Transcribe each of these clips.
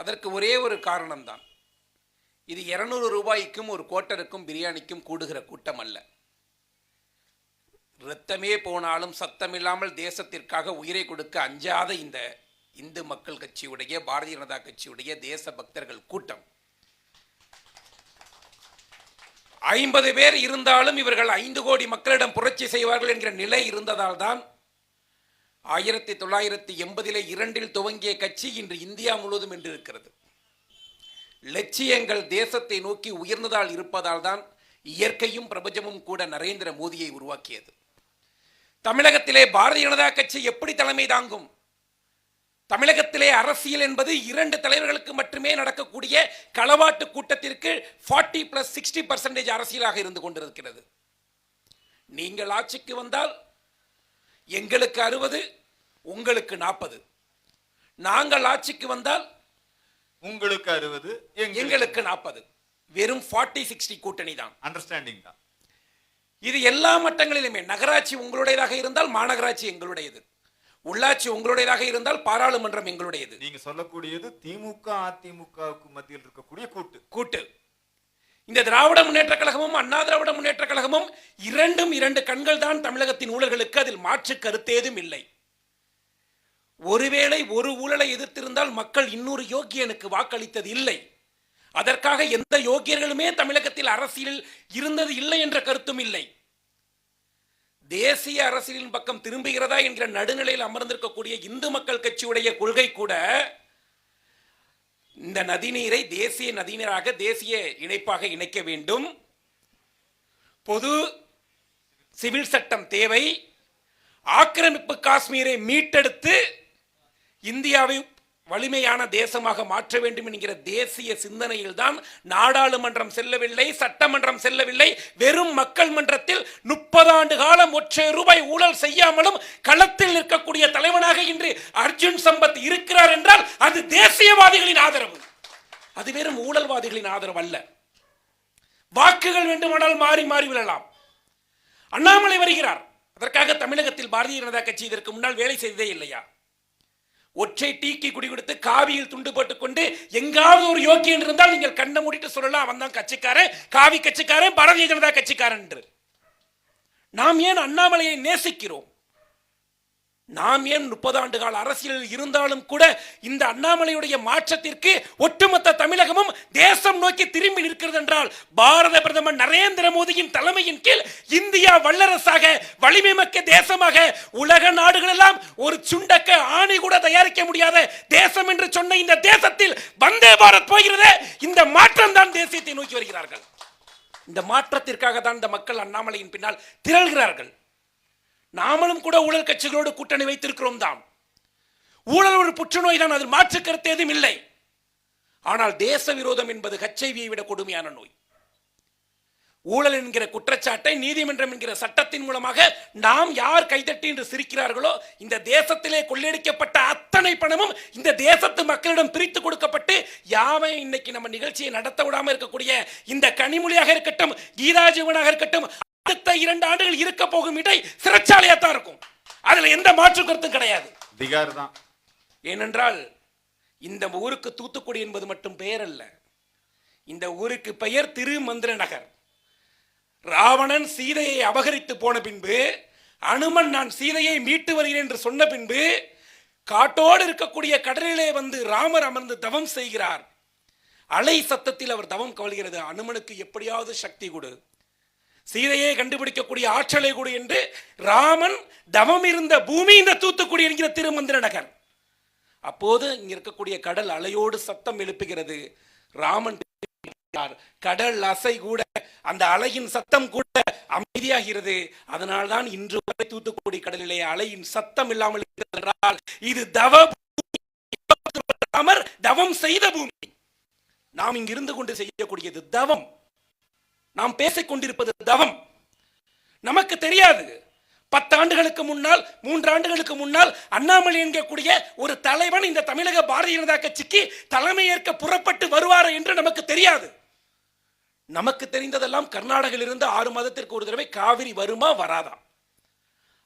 அதற்கு ஒரே ஒரு காரணம்தான். இது இரநூறு ரூபாய்க்கும் ஒரு கோட்டருக்கும் பிரியாணிக்கும் கூடுகிற கூட்டம் அல்ல இரத்தமே போனாலும் சத்தமில்லாமல் தேசத்திற்காக உயிரை கொடுக்க அஞ்சாத இந்த இந்து மக்கள் கட்சியுடைய பாரதிய ஜனதா கட்சியுடைய தேச பக்தர்கள் கூட்டம். ஐம்பது பேர் இருந்தாலும் இவர்கள் ஐந்து கோடி மக்களிடம் புரட்சி செய்வார்கள் என்கிற நிலை இருந்ததால் தான் ஆயிரத்தி தொள்ளாயிரத்தி எண்பதிலே இரண்டில் துவங்கிய கட்சி இன்று இந்தியா முழுவதும் என்று இருக்கிறது லட்சியங்கள் தேசத்தை நோக்கி உயர்ந்ததால் இருப்பதால் தான் இயற்கையும் பிரபஞ்சமும் கூட நரேந்திர மோடியை உருவாக்கியது. தமிழகத்திலே பாரதிய ஜனதா கட்சி எப்படி தலைமை தாங்கும்? தமிழகத்திலே அரசியல் என்பது இரண்டு தலைவர்களுக்கு மட்டுமே நடக்கக்கூடிய களவாட்டு கூட்டத்திற்கு ஃபார்ட்டி பிளஸ் சிக்ஸ்டி பர்சன்டேஜ் அரசியலாக இருந்து கொண்டிருக்கிறது. நீங்கள் ஆட்சிக்கு வந்தால் எங்களுக்கு அறுபது உங்களுக்கு நாற்பது. நாங்கள் ஆட்சிக்கு வந்தால் உங்களுக்கு அறுபது எங்களுக்கு நாற்பது. வெறும் ஃபார்ட்டி சிக்ஸ்டி கூட்டணி தான். அண்டர்ஸ்டாண்டிங் தான். இது எல்லா மட்டங்களிலுமே நகராட்சி உங்களுடையதாக இருந்தால் மாநகராட்சி எங்களுடையது. உள்ளாட்சி உங்களுடையதாக இருந்தால் பாராளுமன்றம் எங்களுடையது. நீங்க சொல்லக்கூடியது திமுக அதிமுகவுக்கு மத்தியில் இருக்கக்கூடிய கூட்டு. கூட்டு. இந்த திராவிட முன்னேற்ற கழகமும் அண்ணா திராவிட முன்னேற்ற கழகமும் இரண்டும் இரண்டு கண்கள் தான் தமிழகத்தின் ஊழல்களுக்கு அதில் மாற்று கருத்தேதும் இல்லை. ஒருவேளை ஒரு ஊழலை எதிர்த்திருந்தால் மக்கள் இன்னொரு யோக்கியனுக்கு வாக்களித்தது இல்லை. அதற்காக எந்த யோக்கியர்களுமே தமிழகத்தில் அரசியலில் இருந்தது இல்லை என்ற கருத்தும் இல்லை. தேசிய அரசியலின் பக்கம் திரும்புகிறதா என்கிற நடுநிலையில் அமர்ந்திருக்கக்கூடிய இந்து மக்கள் கட்சியுடைய கொள்கை கூட இந்த நதிநீரை தேசிய நதிநீராக தேசிய இணைப்பாக இணைக்க வேண்டும். பொது சிவில் சட்டம் தேவை. ஆக்கிரமிப்பு காஷ்மீரை மீட்டெடுத்து இந்தியாவை வலிமையான தேசமாக மாற்ற வேண்டும் என்கிற தேசிய சிந்தனையில் தான் நாடாளுமன்றம் செல்லவில்லை சட்டமன்றம் செல்லவில்லை. வெறும் மக்கள் மன்றத்தில் முப்பது ஆண்டு காலம் ஒற்றை ரூபாய் ஊழல் செய்யாமலும் களத்தில் நிற்கக்கூடிய தலைவனாக இன்று அர்ஜுன் சம்பத் இருக்கிறார் என்றால் அது தேசியவாதிகளின் ஆதரவு. அது வெறும் ஊழல்வாதிகளின் ஆதரவு அல்ல. வாக்குகள் வேண்டுமானால் மாறி மாறி விழலாம். அண்ணாமலை வருகிறார். அதற்காக தமிழகத்தில் பாரதிய ஜனதா கட்சி இதற்கு முன்னால் வேலை செய்ததே இல்லையா? ஒற்றை டீக்கி குடி கொடுத்து காவியில் துண்டு போட்டுக்கொண்டு எங்காவது ஒரு யோக்கியன் இருந்தால் நீங்கள் கண்ணை மூடிட்டு சொல்லலாம். அவன் தான் கட்சிக்காரன் காவி கட்சிக்காரன் பாரதிய ஜனதா கட்சிக்காரன் என்று. நாம் ஏன் அண்ணாமலையை நேசிக்கிறோம்? நாம் ஏன் முப்பது ஆண்டு கால அரசியலில் இருந்தாலும் கூட இந்த அண்ணாமலையுடைய மாற்றத்திற்கு ஒட்டுமொத்த தமிழகமும் தேசம் நோக்கி திரும்பி நிற்கிறது என்றால் பாரத பிரதமர் நரேந்திர மோடியின் தலைமையின் கீழ் இந்தியா வல்லரசாக வலிமை மிக்க தேசமாக உலக நாடுகளெல்லாம் ஒரு சுண்டக்க ஆணி கூட தயாரிக்க முடியாத தேசம் என்று சொன்ன இந்த தேசத்தில் வந்தே பாரத் போகிறதே. இந்த மாற்றம் தான் தேசியத்தை நோக்கி வருகிறார்கள். இந்த மாற்றத்திற்காக தான் இந்த மக்கள் அண்ணாமலையின் பின்னால் திரள்கிறார்கள். நாமளும் கூட ஊழல் கட்சிகளோடு கூட்டணி வைத்திருக்கிறோம் தான் ஊழல் ஒரு புற்றுநோய் தான் அதில் மாற்று கருத்து எதுவும் இல்லை. ஆனால் தேச விரோதம் என்பது ஹெச்ஐவியை விட கொடுமையான நோய். ஊழல் என்கிற குற்றச்சாட்டை நீதிமன்றம் என்கிற சட்டத்தின் மூலமாக நாம் யார் கைதட்டி என்று சிரிக்கிறார்களோ இந்த தேசத்திலே கொள்ளையடிக்கப்பட்ட அத்தனை பணமும் இந்த தேசத்து மக்களிடம் பிரித்து கொடுக்கப்பட்டு யாவை இன்னைக்கு நம்ம நிகழ்ச்சியை நடத்த விடாம இருக்கக்கூடிய இந்த கனிமொழியாக இருக்கட்டும் கீதா ஜீவனாக இருக்கட்டும் அடுத்த இரண்டு ஆண்டுகள் இருக்க போகும் இடை சிறைச்சாலையா தான் இருக்கும். அதுல எந்த மாற்று கருத்தும் கிடையாது. திகார் தான். ஏனென்றால் இந்த ஊருக்கு தூத்துக்குடி என்பது மட்டும் பெயர் அல்ல. இந்த ஊருக்கு பெயர் திருமந்திர நகர் ராவணன் சீதையை அபகரித்து போன பின்பு அனுமன் நான் சீதையை மீட்டு வருகிறேன் என்று சொன்ன பின்பு காட்டோடு இருக்கக்கூடிய கடலிலே வந்து ராமர் அமர்ந்து தவம் செய்கிறார். அலை சத்தத்தில் அவர் தவம் கவல்கிறது. அனுமனுக்கு எப்படியாவது சக்தி கொடு. சீதையை கண்டுபிடிக்கக்கூடிய ஆற்றலை கொடு என்று ராமன் தவம் இருந்த பூமி இந்த தூத்துக்குடி என்கிற திருமந்திர நகர். அப்போது இங்க இருக்கக்கூடிய கடல் அலையோடு சத்தம் எழுப்புகிறது. ராமன் கடல் அசை கூட அந்த அலையின் சத்தம் கூட அமைதியாகிறது. அதனால்தான் இன்று வரை தூத்துக்குடி கடலிலே அலையின் சத்தம் இல்லாமல் இருக்கிறது என்றால் இது தவ அமர் தவம் செய்த பூமி. நாம் இங்கிருந்து கொண்டு செய்யக்கூடியது தவம். நாம் பேசிக்கொண்டிருப்பது தவம். நமக்கு தெரியாது. பத்தாண்டுகளுக்கு முன்னால் மூன்று ஆண்டுகளுக்கு முன்னால் அண்ணாமலை என்கக்கூடிய ஒரு தலைவன் இந்த தமிழக பாரதிய ஜனதா கட்சிக்கு தலைமையேற்க புறப்பட்டு வருவார் என்று நமக்கு தெரியாது. நமக்கு தெரிந்ததெல்லாம் கர்நாடகிலிருந்து ஆறு மாதத்திற்கு ஒரு தடவை காவிரி வருமா வராதா?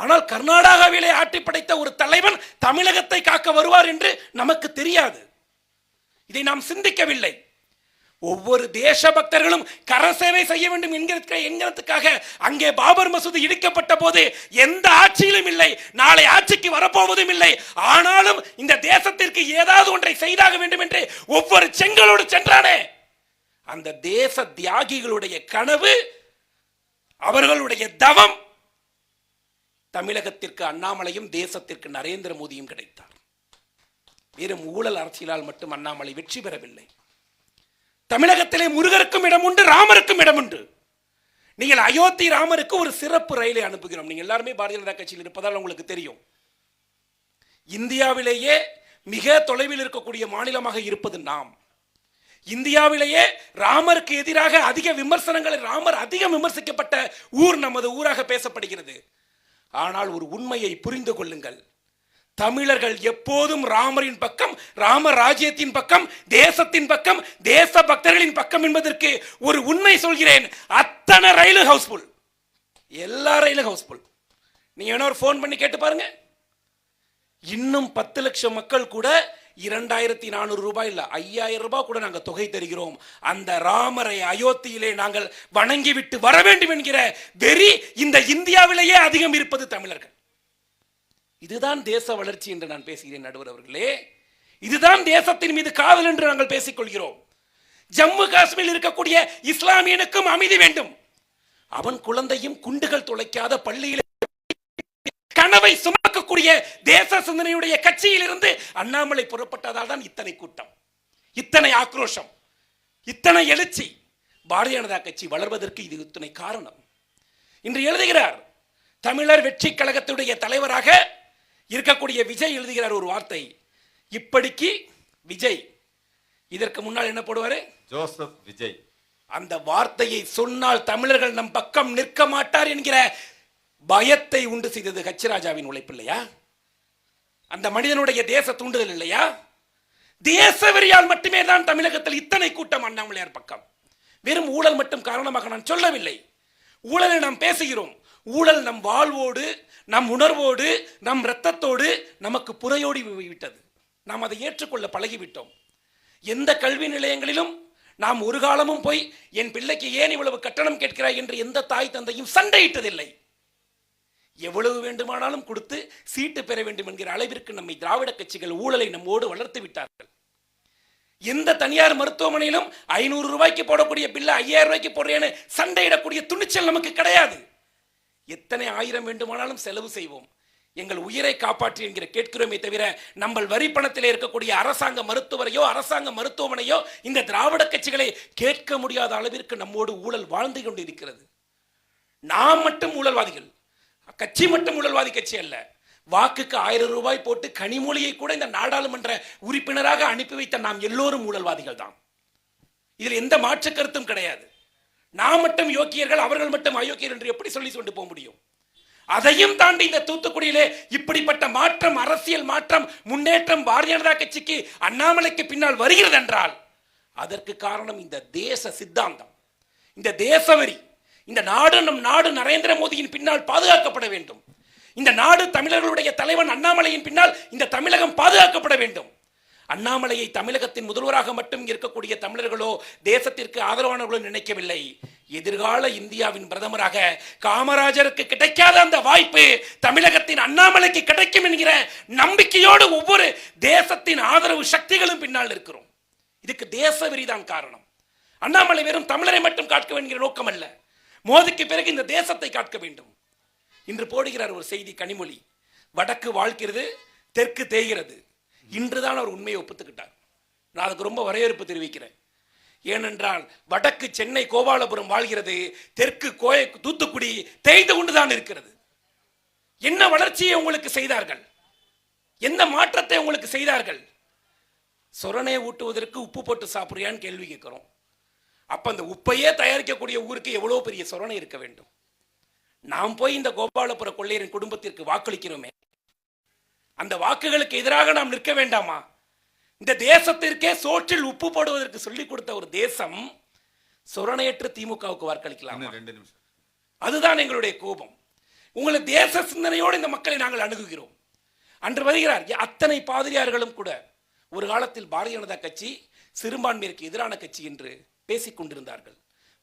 ஆனால் கர்நாடகாவிலே ஆட்டி படைத்த ஒரு தலைவன் தமிழகத்தை காக்க வருவார் என்று நமக்கு தெரியாது. இதை நாம் சிந்திக்கவில்லை. ஒவ்வொரு தேசபக்தர்களும் கரசேவை செய்ய வேண்டும் என்கிற என்கிறதுக்காக அங்கே பாபர் மசூதி இடிக்கப்பட்ட போது எந்த ஆட்சியிலும் இல்லை. நாளை ஆட்சிக்கு வரப்போவதும் இல்லை. ஆனாலும் இந்த தேசத்திற்கு ஏதாவது ஒன்றை செய்தாக வேண்டும் என்று ஒவ்வொரு செங்கலோடு சென்றானே. அந்த தேச தியாகிகளுடைய கனவு அவர்களுடைய தவம் தமிழகத்திற்கு அண்ணாமலையும் தேசத்திற்கு நரேந்திர மோடியும் கிடைத்தார். வெறும் ஊழல் அரசியலால் மட்டும் அண்ணாமலை வெற்றி பெறவில்லை. தமிழகத்திலே முருகருக்கும் இடம் உண்டு ராமருக்கும் இடம் உண்டு. நீங்கள் அயோத்தி ராமருக்கு ஒரு சிறப்பு ரயிலை அனுப்புகிறோம். நீங்கள் எல்லாருமே பாரதிய ஜனதா கட்சியில் இருப்பதால் உங்களுக்கு தெரியும். இந்தியாவிலேயே மிக தொலைவில் இருக்கக்கூடிய மாநிலமாக இருப்பது நாம். இந்தியாவிலேயே ராமருக்கு எதிராக அதிக விமர்சனங்களை ராமர் அதிகம் விமர்சிக்கப்பட்ட ஊர் நமது ஊராக பேசப்படுகிறது. ஆனால் ஒரு உண்மையை புரிந்து கொள்ளுங்கள். தமிழர்கள் எப்போதும் ராமரின் பக்கம் ராம ராஜ்யத்தின் பக்கம் தேசத்தின் பக்கம் தேச பக்தர்களின் பக்கம் என்பதற்கு ஒரு உண்மை சொல்கிறேன். அத்தனை ரயிலு ஹவுஸ்ஃபுல் எல்லா ரயிலும் ஹவுஸ்ஃபுல் நீங்க வேணா ஒரு ஃபோன் பண்ணி கேட்டு பாருங்க. இன்னும் பத்து லட்சம் மக்கள் கூட இரண்டாயிரத்தி நானூறு ரூபாய் இல்ல ஐயாயிரம் ரூபாய் கூட நாங்கள் தொகை தருகிறோம். அந்த ராமரை அயோத்தியிலே நாங்கள் வணங்கிவிட்டு வர வேண்டும் என்கிற வெறி இந்த இந்தியாவிலேயே அதிகம் இருப்பது தமிழர்கள். இதுதான் தேச வளர்ச்சி என்று நான் பேசுகிறேன் நடுவர் அவர்களே. இதுதான் தேசத்தின் மீது காதல் என்று நாங்கள் பேசிக் கொள்கிறோம் ஜம்மு காஷ்மீரில் இருக்கக்கூடிய இஸ்லாமியனுக்கும் அமைதி வேண்டும். அவன் குழந்தையும் குண்டுகள் துளைக்காத பள்ளியில் கனவை சுமக்கக்கூடிய தேச சிந்தனையுடைய கட்சியில் இருந்து அண்ணாமலை புறப்பட்டதால் தான் இத்தனை கூட்டம் இத்தனை ஆக்ரோஷம் இத்தனை எழுச்சி. பாரதிய ஜனதா கட்சி வளர்வதற்கு இது இத்தனை காரணம். இன்று எழுதுகிறார் தமிழர் வெற்றி கழகத்துடைய தலைவராக இருக்கக்கூடிய விஜய் எழுதுகிறார் ஒரு வார்த்தை இப்படிக்கு விஜய். இதற்கு முன்னால் என்ன போடுவாரு? ஜோசப் விஜய். அந்த வார்த்தையை சொன்னால் தமிழர்கள் நம் பக்கம் நிற்க மாட்டார் என்கிற பயத்தை உண்டு செய்தது ஹச்சிராஜாவின் உழைப்பு இல்லையா? அந்த மனிதனுடைய தேச தூண்டுதல் இல்லையா? தேசவெறியால் மட்டுமே தான் தமிழகத்தில் இத்தனை கூட்டம் அண்ணாமலையார் பக்கம். வெறும் ஊழல் மட்டும் காரணமாக நான் சொல்லவில்லை. ஊழலை நாம் பேசுகிறோம். ஊழல் நம் வாழ்வோடு நம் உணர்வோடு நம் இரத்தத்தோடு நமக்கு புறையோடி விட்டது. நாம் அதை ஏற்றுக்கொள்ள பழகிவிட்டோம். எந்த கல்வி நிலையங்களிலும் நாம் ஒரு காலமும் போய் என் பிள்ளைக்கு ஏன் இவ்வளவு கட்டணம் கேட்கிறாய் என்று எந்த தாய் தந்தையும் சண்டையிட்டதில்லை. எவ்வளவு வேண்டுமானாலும் கொடுத்து சீட்டு பெற வேண்டும் என்கிற அளவிற்கு நம்மை திராவிட கட்சிகள் ஊழலை நம்மோடு வளர்த்து விட்டார்கள். எந்த தனியார் மருத்துவமனையிலும் ஐநூறு ரூபாய்க்கு போடக்கூடிய பில்லை ஐயாயிரம் ரூபாய்க்கு போடுறேன்னு சண்டையிடக்கூடிய துணிச்சல் நமக்கு கிடையாது. எத்தனை ஆயிரம் வேண்டுமானாலும் செலவு செய்வோம். எங்கள் உயிரை காப்பாற்றி என்கிற கேட்கிறோமே தவிர நம்ம வரி பணத்தில் இருக்கக்கூடிய அரசாங்க மருத்துவரையோ அரசாங்க மருத்துவமனையோ இந்த திராவிட கட்சிகளை கேட்க முடியாத அளவிற்கு நம்மோடு ஊழல் வாழ்ந்து கொண்டிருக்கிறது. நாம் மட்டும் ஊழல்வாதிகள். கட்சி மட்டும் ஊழல்வாதி கட்சி அல்ல. வாக்குக்கு ஆயிரம் ரூபாய் போட்டு கனிமொழியை கூட இந்த நாடாளுமன்ற உறுப்பினராக அனுப்பி வைத்த நாம் எல்லோரும் ஊழல்வாதிகள் தான். இதில் எந்த மாற்று கருத்தும் கிடையாது. நாம் மட்டும் யோக்கியர்கள் அவர்கள் மட்டும் அயோக்கியர் என்று எப்படி சொல்லி கொண்டு போக முடியும்? அதையும் தாண்டி இந்த தூத்துக்குடியிலே இப்படிப்பட்ட மாற்றம் அரசியல் மாற்றம் முன்னேற்றம் பாரதிய ஜனதா கட்சிக்கு அண்ணாமலைக்கு பின்னால் வருகிறது என்றால் அதற்கு காரணம் இந்த தேச சித்தாந்தம். இந்த தேசவரி இந்த நாடு நம் நாடு நரேந்திர மோடியின் பின்னால் பாதுகாக்கப்பட வேண்டும். இந்த நாடு தமிழர்களுடைய தலைவன் அண்ணாமலையின் பின்னால் இந்த தமிழகம் பாதுகாக்கப்பட வேண்டும். அண்ணாமலையை தமிழகத்தின் முதல்வராக மட்டும் இருக்கக்கூடிய தமிழர்களோ தேசத்திற்கு ஆதரவானவர்களோ நினைக்கவில்லை. எதிர்கால இந்தியாவின் பிரதமராக காமராஜருக்கு கிடைக்காத அந்த வாய்ப்பு தமிழகத்தின் அண்ணாமலைக்கு கிடைக்கும் என்கிற நம்பிக்கையோடு ஒவ்வொரு தேசத்தின் ஆதரவு சக்திகளும் பின்னால் இருக்கிறோம் இதுக்கு தேச வெறிதான் காரணம். அண்ணாமலை வெறும் தமிழரை மட்டும் காட்க வேண்டிய நோக்கம் அல்ல. மோதிக்கு பிறகு இந்த தேசத்தை காட்க வேண்டும். இன்று போடுகிறார் ஒரு செய்தி கனிமொழி. வடக்கு வாழ்க்கிறது தெற்கு தேய்கிறது. இன்றுதான் அவர் உண்மையை ஒப்புத்துக்கிட்டார். நான் அதுக்கு ரொம்ப வரவேற்பு தெரிவிக்கிறேன். ஏனென்றால் வடக்கு சென்னை கோபாலபுரம் வாழ்கிறது தெற்கு கோய தூத்துக்குடி தேய்ந்து கொண்டுதான் இருக்கிறது. என்ன வளர்ச்சியை உங்களுக்கு செய்தார்கள்? எந்த மாற்றத்தை உங்களுக்கு செய்தார்கள்? சொரணையை ஊட்டுவதற்கு உப்பு போட்டு சாப்பிட்றியான்னு கேள்வி கேட்குறோம். அப்ப அந்த உப்பையே தயாரிக்கக்கூடிய ஊருக்கு எவ்வளவு பெரிய சொரணை இருக்க வேண்டும்? நாம் போய் இந்த கோபாலபுர கொள்ளையரின் குடும்பத்திற்கு வாக்களிக்கிறோமே. அந்த வாக்குகளுக்கு எதிராக நாம் நிற்க வேண்டாமா? இந்த தேசத்திற்கே சோற்றில் உப்பு போடுவதற்கு சொல்லிக் கொடுத்த ஒரு தேசம் சொரணையற்ற திமுகவுக்கு வாக்களிக்கலாம்? இன்னும் ரெண்டு நிமிஷம். அதுதான் எங்களுடைய கோபம். உங்களை தேச சிந்தனையோடு இந்த மக்களை நாங்கள் அணுகுகிறோம். அன்று வருகிறார் அத்தனை பாதிரியார்களும் கூட ஒரு காலத்தில் பாரதிய ஜனதா கட்சி சிறுபான்மையிற்கு எதிரான கட்சி என்று பேசிக் கொண்டிருந்தார்கள்.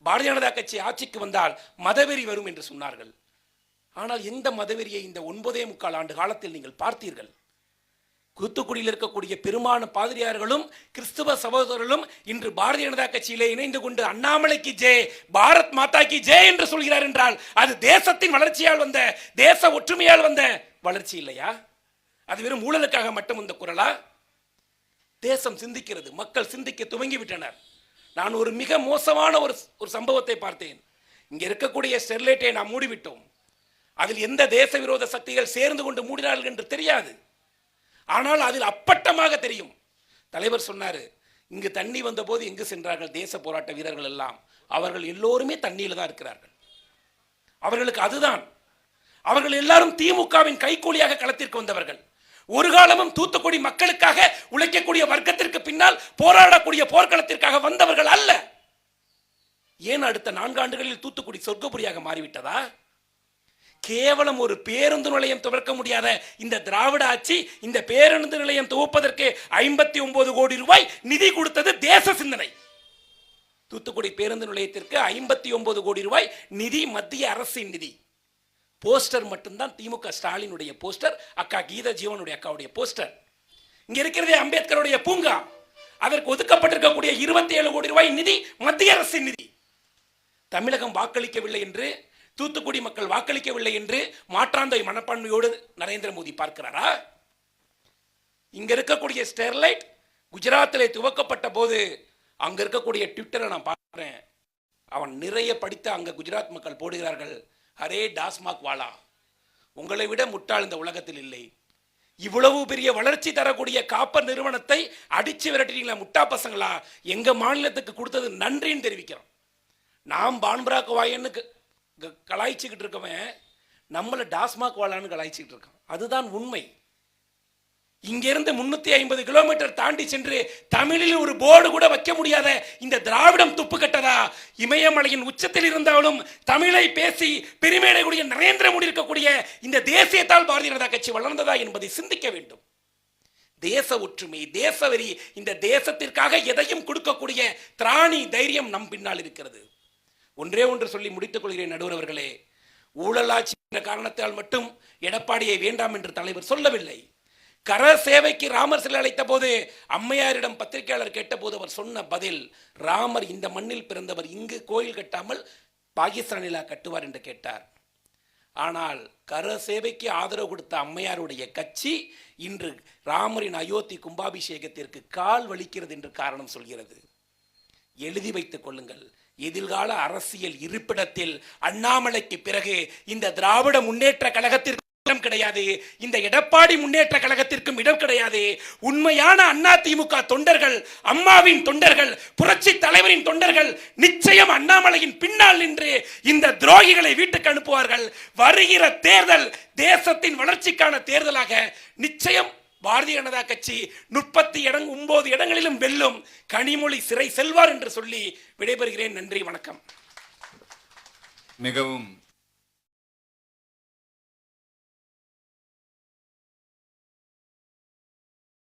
பாரதிய ஜனதா கட்சி ஆட்சிக்கு வந்தால் மதவெறி வரும் என்று சொன்னார்கள். ஆனால் எந்த மதவெறியை இந்த ஒன்பதே முக்கால் ஆண்டு காலத்தில் நீங்கள் பார்த்தீர்கள்? தூத்துக்குடியில் இருக்கக்கூடிய பெருமான பாதிரியார்களும் கிறிஸ்துவ சகோதரர்களும் இன்று பாரதிய ஜனதா கட்சியிலே இணைந்து கொண்டு அண்ணாமலைக்கு ஜே பாரத் மாதாக்கு ஜே என்று சொல்கிறார் என்றால் அது தேசத்தின் வளர்ச்சியால் வந்த தேச ஒற்றுமையால் வந்த வளர்ச்சி இல்லையா? அது வெறும் ஊழலுக்காக மட்டும் இந்த குரலா? தேசம் சிந்திக்கிறது மக்கள் சிந்திக்க துவங்கி விட்டனர் நான் ஒரு மிக மோசமான ஒரு ஒரு சம்பவத்தை பார்த்தேன். இங்கே இருக்கக்கூடிய ஸ்டெர்லைட்டை நாம் மூடிவிட்டோம். அதில் எந்த தேச விரோத சக்திகள் சேர்ந்து கொண்டு மூடினார்கள் என்று தெரியாது. ஆனால் அதில் அப்பட்டமாக தெரியும். தலைவர் சொன்னார் இங்கு தண்ணி வந்தபோது எங்கு சென்றார்கள் தேச போராட்ட வீரர்கள் எல்லாம்? அவர்கள் எல்லோருமே தண்ணியில் தான் இருக்கிறார்கள். அவர்களுக்கு அதுதான். அவர்கள் எல்லாரும் திமுகவின் கைக்கூலியாக களத்திற்கு வந்தவர்கள். ஒரு காலமும் தூத்துக்குடி மக்களுக்காக உழைக்கக்கூடிய வர்க்கத்திற்கு பின்னால் போராடக்கூடிய போர்க்களத்திற்காக வந்தவர்கள் அல்ல. ஏன் அடுத்த நான்காண்டுகளில் தூத்துக்குடி சொர்க்கபுரியாக மாறிவிட்டதா? கேவலம் ஒரு பேருந்து நிலையம் துவக்க முடியாத இந்த திராவிட ஆட்சி இந்த பேருந்து நிலையம் துவப்பதற்கு ஐம்பத்தி ஒன்பது கோடி ரூபாய் நிதி கொடுத்தது தேச சிந்தனை. தூத்துக்குடி பேருந்து நிலையத்திற்கு ஐம்பத்தி ஒன்பது கோடி ரூபாய் நிதி மத்திய அரசின் நிதி. போஸ்டர் மட்டும்தான் திமுக ஸ்டாலினுடைய போஸ்டர் அக்கா கீதா ஜீவனுடைய அக்காவுடைய போஸ்டர். இங்க இருக்கிறதே அம்பேத்கருடைய பூங்கா. அதற்கு ஒதுக்கப்பட்டிருக்கக்கூடிய இருபத்தி ஏழு கோடி ரூபாய் நிதி மத்திய அரசின் நிதி. தமிழகம் வாக்களிக்கவில்லை என்று தூத்துக்குடி மக்கள் வாக்களிக்கவில்லை என்று மாற்றாந்தை மனப்பான்மையோடு நரேந்திர மோடி பார்க்கிறாரா? இங்க இருக்கக்கூடிய ஸ்டெர்லைட் குஜராத்தில் துவக்கப்பட்ட போது அங்க இருக்கக்கூடிய ட்விட்டரை நான் பார்க்கிறேன். அவன் நிறைய படித்த அங்க குஜராத் மக்கள் போடுகிறார்கள். அரே டாஸ்மாக் வாலா. உங்களை விட முட்டாள் இந்த உலகத்தில் இல்லை. இவ்வளவு பெரிய வளர்ச்சி தரக்கூடிய காப்பர் நிறுவனத்தை அடிச்சு விரட்டினீங்களா முட்டா பசங்களா? எங்க மாநிலத்துக்கு கொடுத்தது நன்றின்னு தெரிவிக்கிறோம். நாம் பான்பராக் வாயன்னு க- க- கலாய்ச்சிக்கிட்டு இருக்கவன் நம்மளை டாஸ்மாக் வாலான்னு கலாய்ச்சிக்கிட்டு இருக்கான் அதுதான் உண்மை. இங்கிருந்து முன்னூத்தி ஐம்பது கிலோமீட்டர் தாண்டி சென்று தமிழில் ஒரு போர்டு கூட வைக்க முடியாத இந்த திராவிடம் துப்பு கட்டதா? இமயமலையின் உச்சத்தில் இருந்தாலும் தமிழை பேசி பெருமையடையக்கூடிய நரேந்திர மோடி இருக்கக்கூடிய இந்த தேசியத்தால் பாரதிய ஜனதா கட்சி வளர்ந்ததா என்பதை சிந்திக்க வேண்டும். தேச ஒற்றுமை தேசவெறி இந்த தேசத்திற்காக எதையும் கொடுக்கக்கூடிய திராணி தைரியம் நம் பின்னால் இருக்கிறது. ஒன்றே ஒன்று சொல்லி முடித்துக் கொள்கிறேன் நடுவர் அவர்களே. ஊழலாட்சி என்ற காரணத்தால் மட்டும் எடப்பாடியை வேண்டாம் என்று தலைவர் சொல்லவில்லை. கர சேவைக்கு ராமர் சிலை அழைத்த போது அம்மையாரிடம் பத்திரிகையாளர் கேட்டபோது அவர் சொன்ன பதில் ராமர் இந்த மண்ணில் பிறந்தவர் இங்கு கோயில் கட்டாமல் பாகிஸ்தானிலா கட்டுவார் என்று கேட்டார். ஆனால் கர சேவைக்கு ஆதரவு கொடுத்த அம்மையாருடைய கட்சி இன்று ராமரின் அயோத்தி கும்பாபிஷேகத்திற்கு கால் வலிக்கிறது என்று காரணம் சொல்கிறது. எழுதி வைத்துக் கொள்ளுங்கள். எதிர்கால அரசியல் இருப்பிடத்தில் அண்ணாமலைக்கு பிறகு இந்த திராவிட முன்னேற்ற கழகத்திற்கு இடம் கிடையாது. இந்த எடப்பாடி முன்னேற்ற கழகத்திற்கும் இடம் கிடையாது. உண்மையான அண்ணா திமுக தொண்டர்கள் அம்மாவின் தொண்டர்கள் புரட்சி தலைவரின் தொண்டர்கள் நிச்சயம் அண்ணாமலையின் பின்னால் நின்று இந்த துரோகிகளை வீட்டுக்கு அனுப்புவார்கள். வருகிற தேர்தல் தேசத்தின் வளர்ச்சிக்கான தேர்தலாக நிச்சயம் பாரதிய ஜனதா கட்சி முப்பத்தி இடம் ஒன்பது இடங்களிலும் வெல்லும் கனிமொழி சிறை செல்வார் என்று சொல்லி விடைபெறுகிறேன். நன்றி வணக்கம். மிகவும்